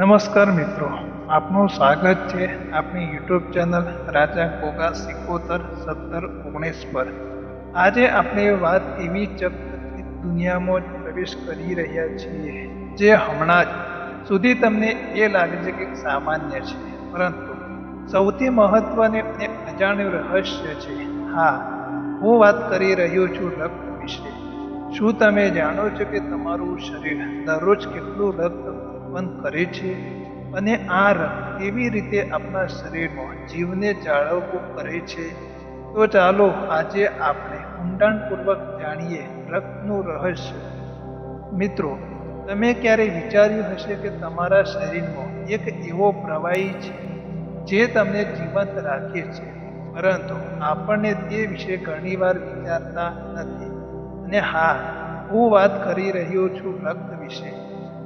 નમસ્કાર મિત્રો, આપનું સ્વાગત છે આપણી યુટ્યુબ ચેનલ રાજા કોગા સિકોતર સત્તર ઓગણીસ પર. આજે આપણે વાત એવી ચકચકિત દુનિયામાં પ્રવેશ કરી રહ્યા છીએ, જે હમણાં જ સુધી તમને એ લાગે છે કે સામાન્ય છે, પરંતુ સૌથી મહત્વને અને અજાણ્યું રહસ્ય છે, હા, હું વાત કરી રહ્યો છું રક્ત વિશે. શું તમે જાણો છો કે તમારું શરીર દરરોજ કેટલું રક્ત ઉત્પન્ન કરે છે અને આ રંગ કેવી રીતે આપણા શરીરમાં જીવને જાળવવું કરે છે? તો ચાલો આજે આપણે ઊંડાણપૂર્વક જાણીએ રક્તનું રહસ્ય. મિત્રો, તમે ક્યારે વિચાર્યું હશે કે તમારા શરીરમાં એક એવો પ્રવાહી છે જે તમને જીવંત રાખે છે? પરંતુ આપણને તે વિશે ઘણીવાર વિચારતા નથી. અને હા, હું વાત કરી રહ્યો છું રક્ત વિશે.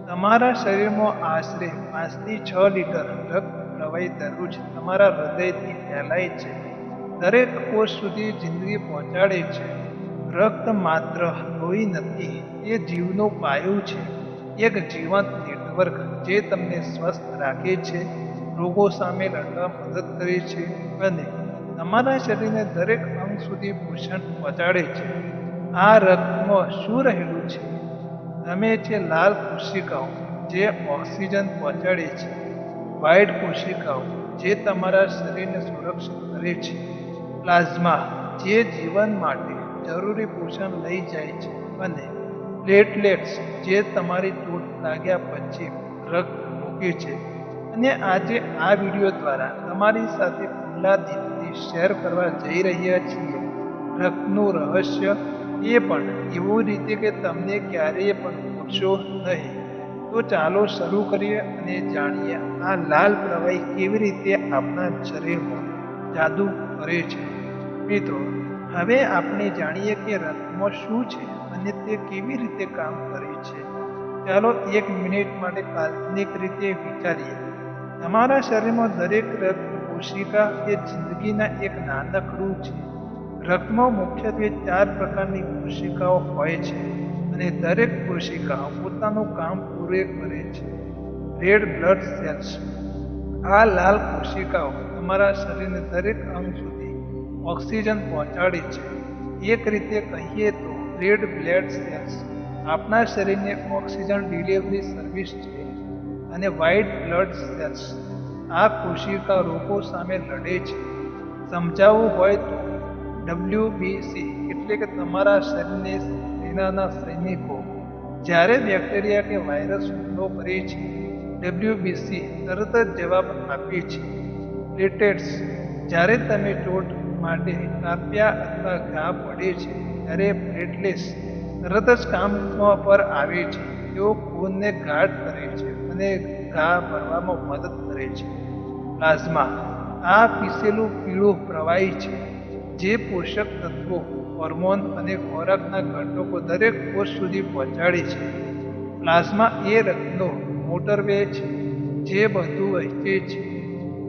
તમારા શરીરમાં આશરે પાંચથી છ લીટર રક્ત પ્રવાહી દરરોજ તમારા હૃદયથી ફેલાય છે. દરેક કોષ સુધી જિંદગી પહોંચાડે છે. રક્ત માત્ર લોહી નથી, એ જીવનો પાયો છે. એક જીવંત નેટવર્ક જે તમને સ્વસ્થ રાખે છે, રોગો સામે લડવા મદદ કરે છે અને તમારા શરીરને દરેક અંગ સુધી પોષણ પહોંચાડે છે. આ રક્તમાં શું રહેલું છે? તમે છે લાલ કોશિકાઓ, જે ઓક્સિજન પહોંચાડે છે, વ્હાઇટ કોશિકાઓ, જે તમારા શરીરને સુરક્ષિત કરે છે, પ્લાઝમા, જે જીવન માટે જરૂરી પોષણ લઈ જાય છે અને પ્લેટલેટ્સ, જે તમારી ચોટ લાગ્યા પછી રક્ત મૂકે છે. અને આજે આ વીડિયો દ્વારા તમારી સાથે ખુલ્લા દિલથી શેર કરવા જઈ રહ્યા છીએ. રક્તનું રહસ્ય એ પણ એવું રીતે કે તમને ક્યારેય પણ ભૂલશો નહીં. તો ચાલો શરૂ કરીએ અને જાણીએ આ લાલ પ્રવાહી કેવી રીતે આપણા શરીરમાં જાદુ કરે છે. મિત્રો, હવે આપણે જાણીએ કે રક્તમાં શું છે અને તે કેવી રીતે કામ કરે છે. ચાલો એક મિનિટ માટે કાલ્પનિક રીતે વિચારીએ. તમારા શરીરમાં દરેક રક્ત કોશિકા એ જિંદગીના એક નાનકડું છે. રક્તમાં મુખ્યત્વે ચાર પ્રકારની કોશિકાઓ હોય છે અને દરેક કોશિકા પોતાનું કામ પૂરે કરે છે. રેડ બ્લડ સેલ્સ આ લાલ કોશિકાઓ તમારા શરીરને દરેક અંગ સુધી ઓક્સિજન પહોંચાડે છે. એક રીતે કહીએ તો રેડ બ્લડ સેલ્સ આપણા શરીરને ઓક્સિજન ડિલિવરી સર્વિસ છે અને વ્હાઇટ બ્લડ સેલ્સ આ કોશિકા રોગો સામે લડે છે. સમજાવવું હોય તો ડબ્લ્યુબીસી એટલે કે તમારા શરીરને સેનાના સૈનિકો. જ્યારે બેક્ટેરિયા કે વાયરસ હુમલો કરે છે ડબ્લ્યુબીસી તરત જ જવાબ આપે છે. પ્લેટેટ્સ જ્યારે તમે ચોટ માટે કાપ્યા અથવા ઘા પડે છે, ત્યારે પ્લેટલેટ્સ તરત જ કામ પર આવે છે. તેઓ ખૂનને ગાઢ કરે છે અને ઘા ભરવામાં મદદ કરે છે. પ્લાઝમા, આ પીસેલું પીળું પ્રવાહી છે. જે પોષક તત્વો હોર્મોન અને ખોરાકના ઘટકો દરેક કોષ સુધી પહોંચાડે છે. પ્લાઝમા એ રક્તનો મોટરવે છે, જે બધું વહેંચે છે.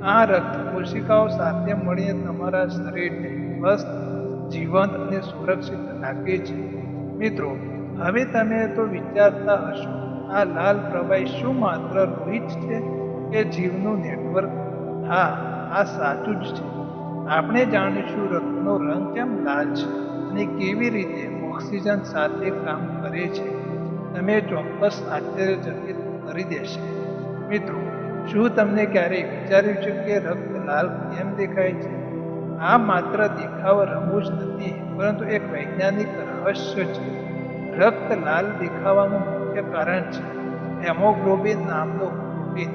આ રક્ત કોશિકાઓ સાથે મળીને તમારા શરીરને સ્વસ્થ, જીવંત અને સુરક્ષિત રાખે છે. મિત્રો, હવે તમે તો વિચારતા હશો, આ લાલ પ્રવાહી શું માત્ર રોહિત છે કે જીવનું નેટવર્ક? હા, આ સાચું જ છે. આપણે જાણીશું રક્તનો રંગ કેમ લાલ છે અને કેવી રીતે ઓક્સિજન સાથે કામ કરે છે. તમે ચોક્કસ આશ્ચર્યચકિત કરી દેશે. મિત્રો, શું તમને ક્યારેય વિચાર્યું છે કે રક્ત લાલ કેમ દેખાય છે? આ માત્ર દેખાવ રંગો જ નથી, પરંતુ એક વૈજ્ઞાનિક રહસ્ય છે. રક્ત લાલ દેખાવાનું મુખ્ય કારણ છે હેમોગ્લોબિન નામનો પ્રોટીન.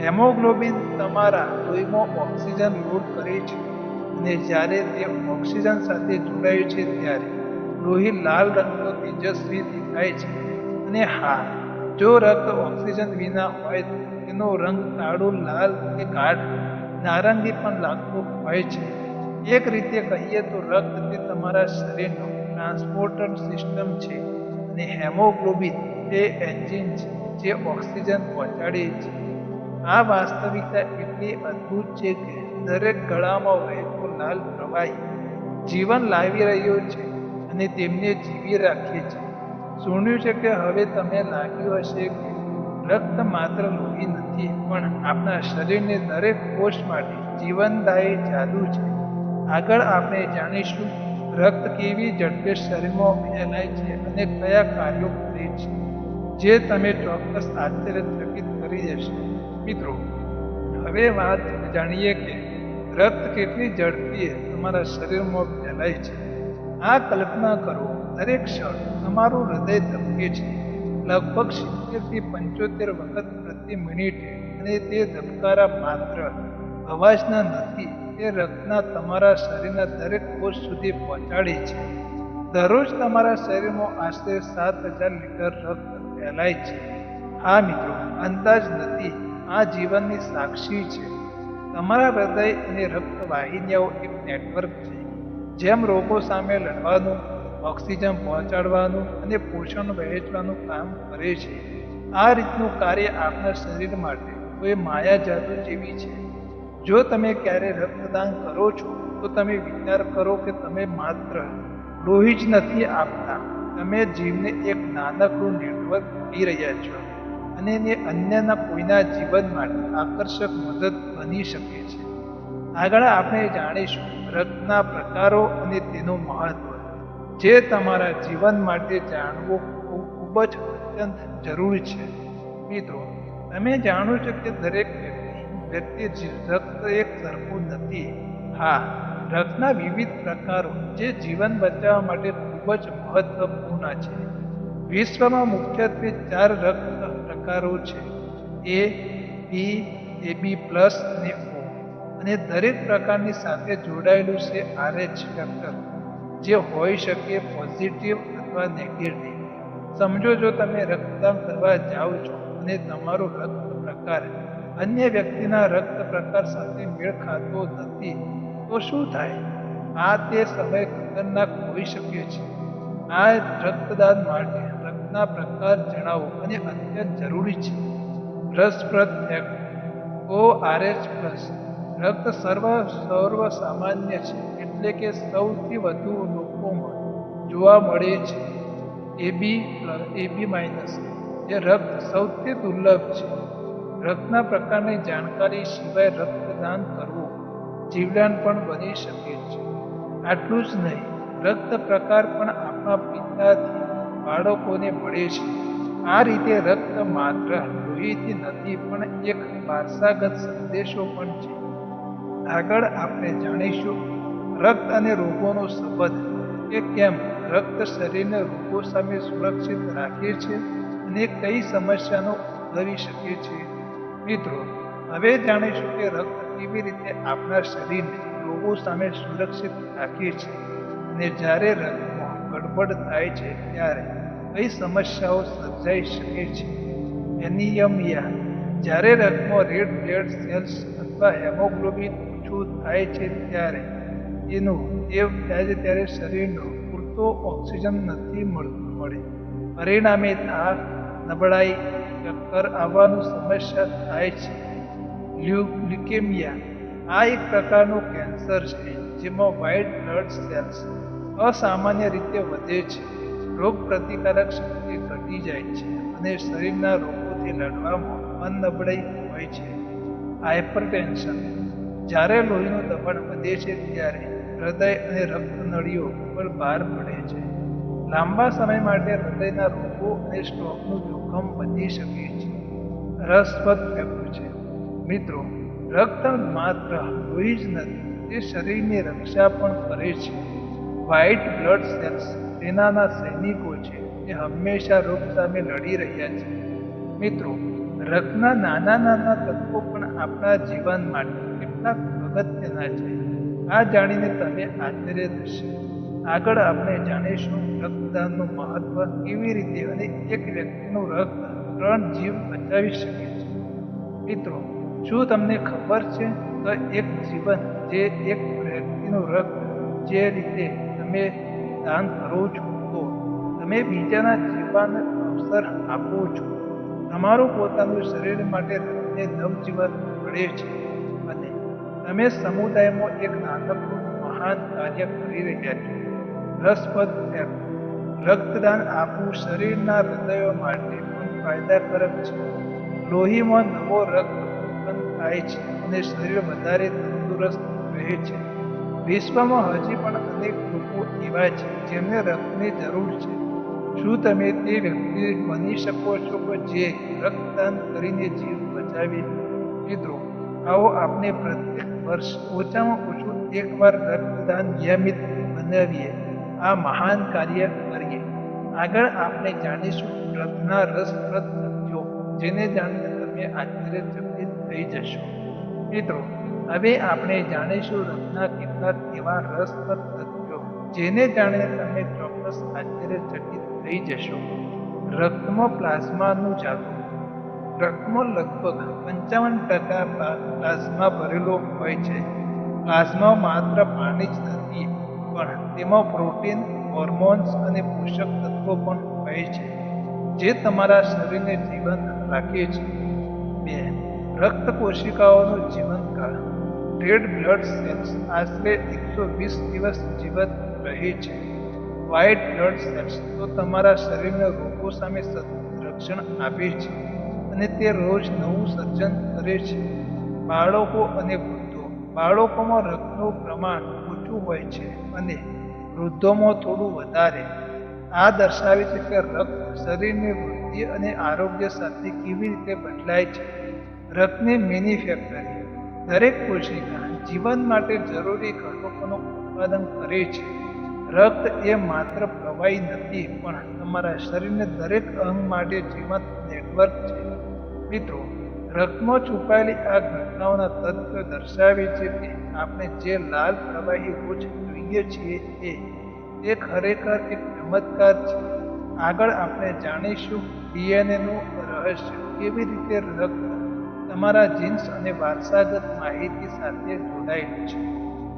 હેમોગ્લોબિન તમારા લોહીમાં ઓક્સિજન લોડ કરે છે. અને જ્યારે તે ઓક્સિજન સાથે જોડાયું છે ત્યારે લોહી લાલ રંગનો તેજસ્વી દેખાય છે. અને હા, જો રક્ત ઓક્સિજન વિના હોય તેનો રંગ કાળો, લાલ કે ગાઢ, નારંગી પણ લાગતો હોય છે. એક રીતે કહીએ તો રક્ત તે તમારા શરીરનો ટ્રાન્સપોર્ટર સિસ્ટમ છે અને હેમોગ્લોબિન એ એન્જિન છે જે ઓક્સિજન પહોંચાડે છે. આ વાસ્તવિકતા એટલી અદ્ભુત છે કે દરેક ગળામાં વહેતું લાલ પ્રવાહી. જીવન લાવી રહ્યો છે અને તેમને જીવી રાખે છે. સુણ્યું છે કે હવે તમે લાગ્યું હશે કે રક્ત માત્ર લોહી નથી, પણ આપણા શરીરને દરેક કોષ માટે જીવનદાયી જાદુ છે. આગળ આપણે જાણીશું રક્ત કેવી ઝડપે શરીરમાં ફેલાય છે અને કયા કાર્યો કરે છે, જે તમે ચોક્કસ આશ્ચર્યચકિત કરી દેશે. મિત્રો, હવે વાત જાણીએ કે રક્ત કેટલી ઝડપી તમારા શરીરમાં ફેલાય છે. આ કલ્પના કરો, દરેક ક્ષણ તમારું હૃદય ધબકે છે. લગભગ સિત્તેરથી પંચોતેર વખત પ્રતિ મિનિટે અને તે ધબકારા માત્ર અવાજના નથી, તે રક્તના તમારા શરીરના દરેક કોષ સુધી પહોંચાડે છે. દરરોજ તમારા શરીરમાં આશરે સાત હજાર લીટર રક્ત ફેલાય છે. હા મિત્રો, અંદાજ નથી, આ જીવનની સાક્ષી છે. તમારા હૃદય અને રક્ત વાહિનીઓ એક નેટવર્ક છે, જેમ રોગો સામે લડવાનું, ઓક્સિજન પહોંચાડવાનું અને પોષણ વહેંચવાનું કામ કરે છે. આ રીતનું કાર્ય આપના શરીર માટે કોઈ માયા જાદુ જેવી છે. જો તમે ક્યારે રક્તદાન કરો છો, તો તમે વિચાર કરો કે તમે માત્ર લોહી જ નથી આપતા, તમે જીવને એક નાનકડું નેટવર્ક કરી રહ્યા છો. અને એને અન્યના કોઈના જીવન માટે આકર્ષક મદદ બની શકે છે. આગળ આપણે જાણીશું વ્રતના પ્રકારો અને તેનું મહત્વ, જે તમારા જીવન માટે જાણવું ખૂબ જ અત્યંત જરૂરી છે. મિત્રો, તમે જાણો છો કે દરેક વ્યક્તિ વ્યક્તિ રક્ત એક સરખું નથી. હા, રક્તના વિવિધ પ્રકારો જે જીવન બચાવવા માટે ખૂબ જ મહત્વપૂર્ણ છે. વિશ્વમાં મુખ્યત્વે ચાર રક્ત પ્રકારો છે. એ બી એબી પ્લસ ને ઓ અને દરેક પ્રકારની સાથે જોડાયેલું છે આરએચ ફેક્ટર જે હોઈ શકે પોઝિટિવ અથવા નેગેટિવ સમજો જો તમે રક્તદાન કરવા જાઓ છો અને તમારો રક્ત પ્રકાર અન્ય વ્યક્તિના રક્ત પ્રકાર સાથે મેળ ખાતો નથી, તો શું થાય? આ તે સમય ખતરનાક હોઈ શકે છે. આ રક્તદાન માટે રક્તના પ્રકાર જણાવો અને અત્યંત જરૂરી છે. રસપ્રદ ઓ આરએચ પ્લસ રક્ત સર્વ સર્વ સામાન્ય છે એટલે કે સૌથી વધુ લોકોમાં જોવા મળે છે. એબી એબી માઇનસ જે રક્ત સૌથી દુર્લભ છે. રક્તના પ્રકારની જાણકારી સિવાય રક્તદાન કરવું જીવદાન પણ બની શકે છે. આટલું જ નહીં, રક્ત પ્રકાર પણ આપણા પિતાથી બાળકોને મળે છે. આ રીતે રક્ત માત્ર લોહીથી નથી, પણ એક વારસાગત સંદેશો પણ છે. આગળ આપણે જાણીશું રક્ત અને રોગોનો સંબંધ કે કેમ રક્ત શરીરને રોગો સામે સુરક્ષિત રાખે છે અને કઈ સમસ્યાનો ઉદ્ભવી શકે છે. મિત્રો, હવે જાણીશું કે રક્ત કેવી રીતે આપણા શરીરને રોગો સામે સુરક્ષિત રાખે છે અને જ્યારે રક્તમાં ગડબડ થાય છે ત્યારે કઈ સમસ્યાઓ સર્જાઈ શકે છે? એનિયમિયા. જ્યારે રક્તમાં રેડ બ્લડ સેલ્સ અથવા હેમોગ્લોબિન ઓછું થાય છે ત્યારે એનું એ ત્યારે ત્યારે શરીરનો પૂરતો ઓક્સિજન નથી મળતું મળે. પરિણામે થાક, નબળાઈ, ચક્કર આવવાનું સમસ્યા થાય છે. લ્યુકેમિયા આ એક પ્રકારનું કેન્સર છે જેમાં વ્હાઇટ બ્લડ સેલ્સ અસામાન્ય રીતે વધે છે. રોગ પ્રતિકારક શક્તિ ઘટી જાય છે અને શરીરના રોગોથી લડવામાં મન નબળાઈ હોય છે. હાઇપરટેન્શન જ્યારે લોહીનું દબાણ વધે છે ત્યારે હૃદય અને રક્તનળીઓ પર ભાર પડે છે. લાંબા સમય માટે હૃદયના રોગો અને સ્ટ્રોકનું જોખમ વધી શકે છે. રસપ્રદ ફેક્ટ છે. મિત્રો, રક્ત માત્ર લોહી જ નથી, તે શરીરની રક્ષા પણ કરે છે. વ્હાઇટ બ્લડ સેલ્સ સેનાના સૈનિકો છે જે હંમેશા રોગ સામે લડી રહ્યા છે. મિત્રો રક્તના નાના નાના તત્વો પણ આપણા જીવન માટે કેટલાક અગત્યના છે. આ જાણીને તમે આશ્ચર્ય થશે. આગળ આપણે જાણીશું રક્તદાનનું મહત્વ કેવી રીતે અને એક વ્યક્તિનું રક્ત ત્રણ જીવ બચાવી શકે છે. મિત્રો, શું તમને ખબર છે? તો એક જીવન જે એક વ્યક્તિનું રક્ત જે રીતે તમે દાન કરો છો તો તમે બીજાના જીવવાને અવસર આપો છો. તમારું પોતાનું શરીર માટે રક્તને નવજીવન મળે છે અને તમે સમુદાયમાં એક નાનકડું મહાન કાર્ય કરી રહ્યા છો. રસપ્રદ ફેક્ટ રક્તદાન આપવું શરીરના હૃદયો માટે પણ ફાયદાકારક છે. લોહીમાં નવો રક્ત ઉત્પન્ન થાય છે અને શરીર વધારે તંદુરસ્ત રહે છે. વિશ્વમાં હજી પણ અનેક લોકો એવા છે જેમને રક્તની જરૂર છે. શું તમે તે વ્યક્તિ બની શકો છો કે જે રક્તદાન કરીને જીવ બચાવે? મિત્રો, આવો આપણે પ્રત્યેક વર્ષ ઓછામાં ઓછું એકવાર રક્તદાન નિયમિત બનાવીએ. આ મહાન કાર્ય કરીએ. આગળ આપણે જાણીશું રથના રસપ્રદ સત્યો જેને જાણીને તમે આશ્ચર્યચકિત થઈ જશો. મિત્રો, હવે આપણે જાણીશું રથના કેટલાક એવા રસપ્રદ તથ્યો, જેને જાણે તમે ચોક્કસ આશ્ચર્યચકિત થઈ જશો. રક્તમાં પ્લાઝમાનું જાદુ રક્તમાં લગભગ પંચાવન ટકા પ્લાઝમા ભરેલો હોય છે. પ્લાઝમા માત્ર પાણી જ નથી, પણ તેમાં પ્રોટીન, હોર્મોન્સ અને પોષક તત્વો પણ હોય છે, જે તમારા શરીરને જીવંત રાખે છે. બે રક્ત કોશિકાઓનું જીવનકાળ રેડ બ્લડ સેલ્સ આશરે એકસો વીસ દિવસ જીવત રહે છે. વ્હાઇટ બ્લડ સેલ્સ તો તમારા શરીરને રોગો સામે રક્ષણ આપે છે અને તે રોજ નવું સર્જન કરે છે. બાળકો અને વૃદ્ધો, બાળકોમાં રક્તનું પ્રમાણ ઓછું હોય છે અને વૃદ્ધોમાં થોડું વધારે. આ દર્શાવે છે કે રક્ત શરીરની વૃદ્ધિ અને આરોગ્ય સાથે કેવી રીતે બદલાય છે. રક્તની મેન્યુફેક્ચરિંગ દરેક કોશિકા જીવન માટે જરૂરી ઘટકોનું ઉત્પાદન કરે છે. રક્ત એ માત્ર પ્રવાહી નથી, પણ તમારા શરીરને દરેક અંગ માટે જીવંત નેટવર્ક છે. મિત્રો રક્તમાં છુપાયેલી આ ઘટનાઓના તત્વ દર્શાવે છે કે આપણે જે લાલ પ્રવાહી રોજ જોઈએ છીએ એ તે ખરેખર એક ચમત્કાર છે. આગળ આપણે જાણીશું ડીએનએનું રહસ્ય કેવી રીતે રક્ત તમારા જીન્સ અને વારસાગત માહિતી સાથે જોડાયેલું છે.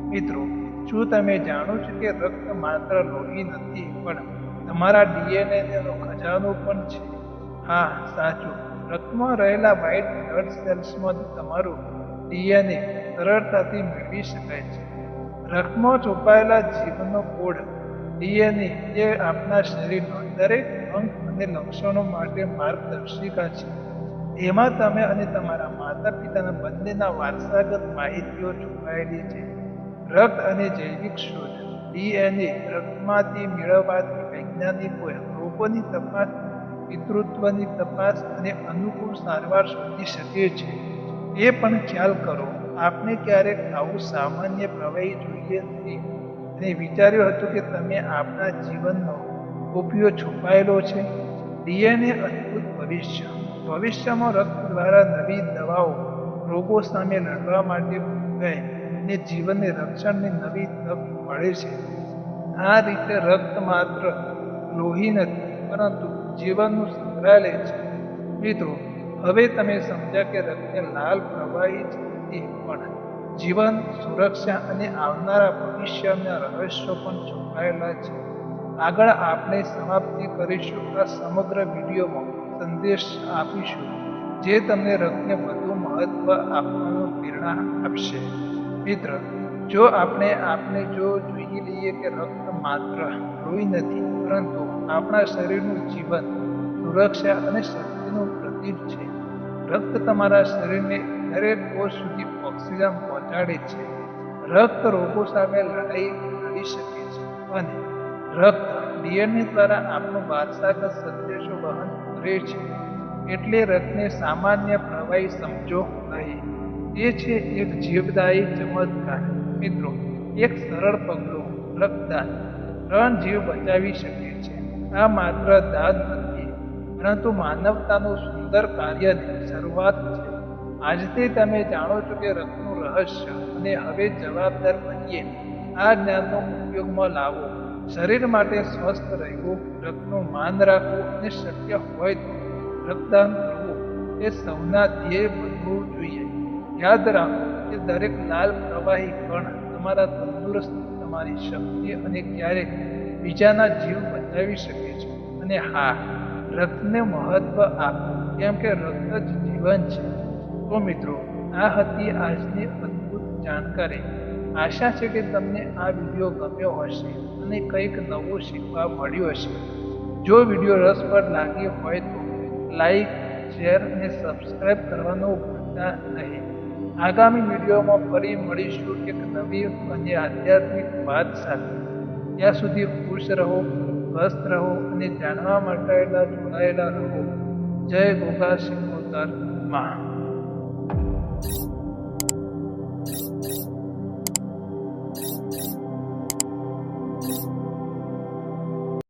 મિત્રો, શું તમે જાણો છો કે રક્ત માત્ર લોહી નથી, પણ તમારા ડીએનએનો ખજાનો પણ છે? હા, સાચું. રક્તમાં રહેલા વ્હાઇટ બ્લડ સેલ્સમાંથી તમારું ડીએનએ સરળતાથી મેળવી શકાય છે. રક્તમાં છુપાયેલા જીવનનો કોડ, ડીએનએ એ આપણા શરીરનો દરેક અંગ અને લક્ષણો માટે માર્ગદર્શિકા છે. એમાં તમે અને તમારા માતા પિતાના બંનેના વારસાગત માહિતીઓ છુપાયેલી છે. રક્ત અને જૈવિક શોધ, ડીએનએ રક્તમાંથી મેળવવાથી વૈજ્ઞાનિકોએ રોગોની તપાસ, પિતૃત્વની તપાસ અને અનુકૂળ સારવાર શોધી શકે છે. એ પણ ખ્યાલ કરો, આપને ક્યારેક આવું સામાન્ય પ્રવાહી જોઈએ નથી અને વિચાર્યું હતું કે તમે આપના જીવનનો ઉપયોગ છુપાયેલો છે. ડીએનએ અદ્ભુત ભવિષ્ય. ભવિષ્યમાં રક્ત દ્વારા નવી દવાઓ રોગો સામે લડવા માટે ગઈ અને જીવનની રક્ષણની નવી તક મળે છે. આ રીતે રક્ત માત્ર લોહી નથી, પરંતુ જીવનનું સંગ્રહાલય છે. મિત્રો, હવે તમે સમજ્યા કે રક્તને લાલ પ્રવાહી નથી પણ જીવન, સુરક્ષા અને આવનારા ભવિષ્યના રહસ્યો પણ છુપાયેલા છે. આગળ આપણે સમાપ્તિ કરીશું આ સમગ્ર વિડીયોમાં. સંદેશ આપીશું, જે તમને રક્તને વધુ મહત્વ આપવાનું પ્રેરણા આપશે. મિત્ર, જો આપણે આપને જો જોઈ લઈએ કે રક્ત માત્ર રોઈ નથી, પરંતુ આપણા શરીરનું જીવન સુરક્ષા અને શક્તિનું પ્રતીક છે. રક્ત તમારા શરીરને દરેક કોષ સુધી ઓક્સિજન પહોંચાડે છે. રક્ત રોગો સામે લડાઈ લડી શકે છે. અને રક્ત ડીએનએ દ્વારા આપણું વારસાગત સંદેશો વહન કરે છે. એટલે રથને સામાન્ય પ્રવાહી સમજો નહીં. એ છે એક જીવદાયી ચમત્કાર. મિત્રો, એક સરળ પગલું, રક્તદાન. ત્રણ જીવ બચાવી શકે છે. આ માત્ર દાન નથી, પરંતુ માનવતાનું સુંદર કાર્યની શરૂઆત છે. આજથી તમે જાણો છો કે રક્તનું રહસ્ય, અને હવે જવાબદાર બનીએ. આ જ્ઞાનનો ઉપયોગમાં લાવો. શરીર માટે સ્વસ્થ રહેવું, રક્તનું માન રાખવું અને શક્ય હોય તો રક્તદાન કરવું એ સૌના ધ્યેય બનવું જોઈએ. યાદ રાખો કે દરેક લાલ પ્રવાહી કણ તમારા તંદુરસ્ત, તમારી શક્તિ અને ક્યારેક બીજાના જીવ બચાવી શકે છે. અને હા, રક્તને મહત્વ આપો, કેમ કે રક્ત જ જીવન છે. તો મિત્રો, આ હતી આજની અદ્ભુત જાણકારી. આશા છે કે તમને આ વીડિયો ગમ્યો હશે અને કંઈક નવું શીખવા મળ્યું હશે. જો વીડિયો રસપ્રદ લાગ્યો હોય તો લાઈક, શેર અને સબસ્ક્રાઈબ કરવાનું ભૂલતા નહીં. આગામી વિડીયોમાં ફરી મળીશું એક નવી અને આધ્યાત્મિક વાત સાથે. ત્યાં સુધી ખુશ રહો સ્વસ્થ રહો અને જાણવા માટે જોડાયેલા રહો. જય ગોગા સિંહોતરમાં